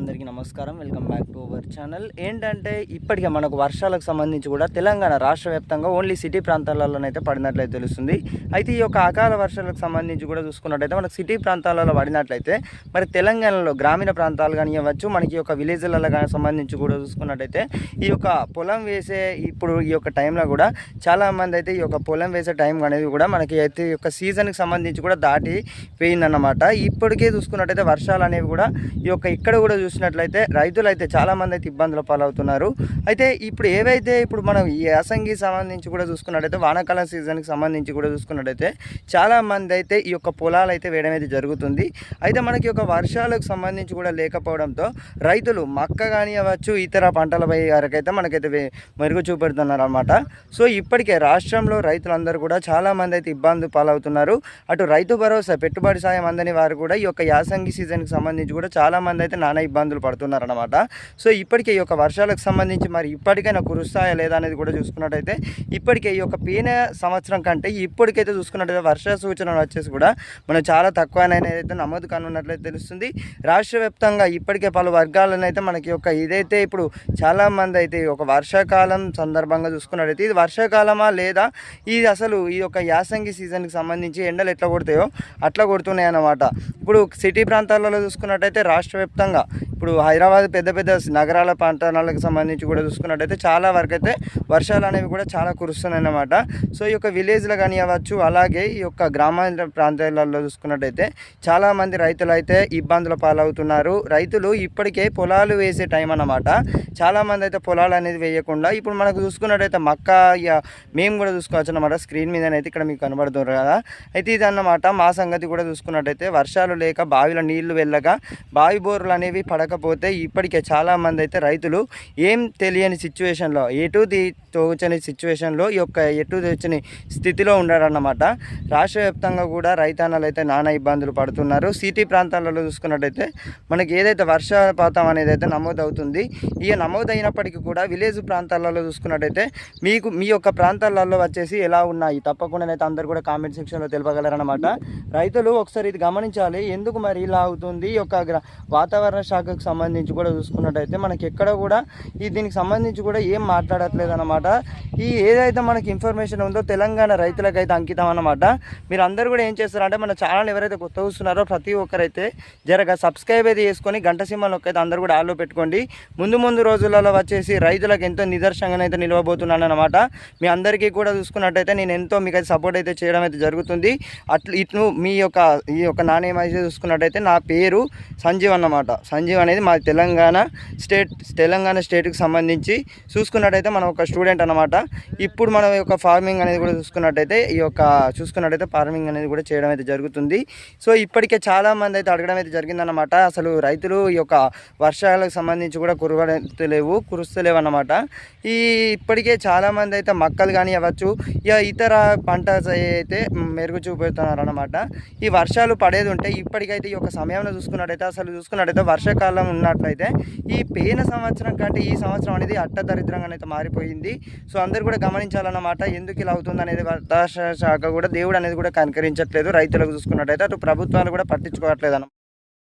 అందరికీ నమస్కారం. Welcome back to our channel. ఏంటంటే ఇప్పటికే మనకు వర్షాలకు సంబంధించి కూడా తెలంగాణ రాష్ట్ర వ్యాప్తంగా ఓన్లీ సిటీ ప్రాంతాలలోనైతే పడినట్లయితే తెలుస్తుంది. అయితే ఈ యొక్క అకాల వర్షాలకు సంబంధించి కూడా చూసుకున్నట్టయితే మనకు సిటీ ప్రాంతాలలో పడినట్లయితే మరి తెలంగాణలో గ్రామీణ ప్రాంతాలు కానివ్వచ్చు మనకి యొక్క విలేజ్లలో కానీ సంబంధించి కూడా చూసుకున్నట్టయితే ఈ యొక్క పొలం వేసే ఇప్పుడు ఈ యొక్క టైంలో కూడా చాలా మంది అయితే ఈ యొక్క పొలం వేసే టైం అనేది కూడా మనకి అయితే ఈ యొక్క సీజన్కి సంబంధించి కూడా దాటి పోయిందన్నమాట. ఇప్పటికే చూసుకున్నట్టయితే వర్షాలు అనేవి కూడా ఈ యొక్క ఇక్కడ కూడా చూసినట్లయితే రైతులు అయితే చాలా మంది అయితే ఇబ్బందుల పాలవుతున్నారు. అయితే ఇప్పుడు ఏవైతే ఇప్పుడు మనం ఈ యాసంగి సంబంధించి కూడా చూసుకున్నట్టయితే వానాకాలం సీజన్కి సంబంధించి కూడా చూసుకున్నట్టయితే చాలామంది అయితే ఈ యొక్క పొలాలు అయితే వేయడం అయితే జరుగుతుంది. అయితే మనకి ఒక వర్షాలకు సంబంధించి కూడా లేకపోవడంతో రైతులు మక్క కానివ్వచ్చు ఇతర పంటలపై వరకైతే మనకైతే మెరుగు చూపెడుతున్నారు అనమాట సో ఇప్పటికే రాష్ట్రంలో రైతులందరూ కూడా చాలా మంది అయితే ఇబ్బంది పాలవుతున్నారు. అటు రైతు భరోసా పెట్టుబడి సాయం అందని వారు కూడా ఈ యొక్క యాసంగి సీజన్కి సంబంధించి కూడా చాలామంది అయితే నానా ఇబ్బందులు పడుతున్నారు అనమాట సో ఇప్పటికే ఈ యొక్క వర్షాలకు సంబంధించి మరి ఇప్పటికైనా కురుస్తాయా లేదా అనేది కూడా చూసుకున్నట్టయితే ఇప్పటికే ఈ యొక్క పీన సంవత్సరం కంటే ఇప్పటికైతే చూసుకున్నట్టయితే వర్ష సూచనలు వచ్చేసి కూడా మనం చాలా తక్కువనైతే నమోదు కానున్నట్లయితే తెలుస్తుంది. రాష్ట్ర వ్యాప్తంగా ఇప్పటికే పలు వర్గాలనైతే మనకి యొక్క ఇదైతే ఇప్పుడు చాలామంది అయితే ఒక వర్షాకాలం సందర్భంగా చూసుకున్నట్టయితే ఇది వర్షాకాలమా లేదా ఇది అసలు ఈ యొక్క యాసంగి సీజన్కి సంబంధించి ఎండలు ఎట్లా కొడతాయో అట్లా కొడుతున్నాయి అన్నమాట ఇప్పుడు సిటీ ప్రాంతాలలో చూసుకున్నట్టయితే రాష్ట్ర వ్యాప్తంగా ఇప్పుడు హైదరాబాద్ పెద్ద పెద్ద నగరాల ప్రాంతాలకు సంబంధించి కూడా చూసుకున్నట్టయితే చాలా వరకు అయితే వర్షాలు అనేవి కూడా చాలా కురుస్తున్నాయి అన్నమాట సో ఈ యొక్క విలేజ్లో కానీ అవ్వచ్చు అలాగే ఈ యొక్క గ్రామాంతర ప్రాంతాలలో చూసుకున్నట్టయితే చాలామంది రైతులు అయితే ఇబ్బందుల పాలవుతున్నారు. రైతులు ఇప్పటికే పొలాలు వేసే టైం అన్నమాట. చాలా మంది అయితే పొలాలు అనేది వేయకుండా ఇప్పుడు మనకు చూసుకున్నట్టయితే మక్క ఇక మేము కూడా చూసుకోవచ్చు అన్నమాట. స్క్రీన్ మీద అయితే ఇక్కడ మీకు కనబడుతున్నారు కదా. అయితే ఇది అన్నమాట మా సంగతి కూడా చూసుకున్నట్టయితే వర్షాలు లేక బావిలో నీళ్ళు వెళ్ళగా బావి బోర్లు అనేవి పడకపోతే ఇప్పటికే చాలా మంది అయితే రైతులు ఏం తెలియని సిచ్యువేషన్లో ఎటు తోచని సిచ్యువేషన్లో ఈ యొక్క ఎటు తెచ్చని స్థితిలో ఉన్నారన్నమాట. రాష్ట్ర వ్యాప్తంగా కూడా రైతాన్నలు అయితే నానా ఇబ్బందులు పడుతున్నారు. సిటీ ప్రాంతాలలో చూసుకున్నట్టయితే మనకి ఏదైతే వర్షపాతం అనేది అయితే నమోదవుతుంది ఇక నమోదైనప్పటికీ కూడా విలేజ్ ప్రాంతాలలో చూసుకున్నట్టయితే మీకు మీ యొక్క ప్రాంతాలలో వచ్చేసి ఎలా ఉన్నాయి? తప్పకుండా అయితే అందరు కూడా కామెంట్ సెక్షన్లో తెలుపగలరన్నమాట. రైతులు ఒకసారి ఇది గమనించాలి ఎందుకు మరి ఇలా అవుతుంది? ఈ యొక్క వాతావరణ శాఖ శాఖకు సంబంధించి కూడా చూసుకున్నట్టయితే మనకి ఎక్కడ కూడా ఈ దీనికి సంబంధించి కూడా ఏం మాట్లాడట్లేదు అనమాట ఈ ఏదైతే మనకి ఇన్ఫర్మేషన్ ఉందో తెలంగాణ రైతులకైతే అంకితం అన్నమాట. మీరు అందరూ కూడా ఏం చేస్తారంటే మన ఛానల్ ఎవరైతే కొత్త చూస్తున్నారో ప్రతి ఒక్కరైతే జరగ సబ్స్క్రైబ్ అయితే చేసుకొని గంట సింహంలోకి అయితే అందరూ కూడా ఆలో పెట్టుకోండి. ముందు ముందు రోజులలో వచ్చేసి రైతులకు ఎంతో నిదర్శనంగా అయితే నిలవబోతున్నాను అనమాట మీ అందరికీ కూడా చూసుకున్నట్టయితే నేను ఎంతో మీకు అయితే సపోర్ట్ అయితే చేయడం అయితే జరుగుతుంది. అట్లు ఇట్లు మీ యొక్క ఈ యొక్క నాణ్యం అయితే చూసుకున్నట్టయితే నా పేరు సంజీవ్ అన్నమాట. సంజీవ్ అనేది మా తెలంగాణ స్టేట్ తెలంగాణ స్టేట్కి సంబంధించి చూసుకున్నట్టయితే మనం ఒక స్టూడెంట్ అనమాట ఇప్పుడు మనం యొక్క ఫార్మింగ్ అనేది కూడా చూసుకున్నట్టయితే ఈ యొక్క చూసుకున్నట్టయితే ఫార్మింగ్ అనేది కూడా చేయడం అయితే జరుగుతుంది. సో ఇప్పటికే చాలామంది అయితే అడగడం అయితే జరిగిందనమాట అసలు రైతులు ఈ యొక్క వర్షాలకు సంబంధించి కూడా కురవలేవు కురుస్తలేవు అనమాట ఈ ఇప్పటికే చాలామంది అయితే మక్కలు కానీ అవ్వచ్చు ఇక ఇతర పంట అయితే మెరుగు చూపెడుతున్నారు అనమాట ఈ వర్షాలు పడేది ఉంటే ఇప్పటికైతే ఈ యొక్క సమయంలో చూసుకున్నట్టయితే అసలు చూసుకున్నట్టయితే వర్షాకాలం ఉన్నట్లయితే ఈ పోయిన సంవత్సరం కంటే ఈ సంవత్సరం అనేది అట్ట దరిద్రంగా అయితే మారిపోయింది. సో అందరు కూడా గమనించాలన్నమాట ఎందుకు ఇలా అవుతుంది అనేది వాతావరణ శాఖ కూడా దేవుడు అనేది కూడా కనికరించట్లేదు. రైతులకు చూసుకున్నట్టయితే అటు ప్రభుత్వాలు కూడా పట్టించుకోవట్లేదు అన్నమాట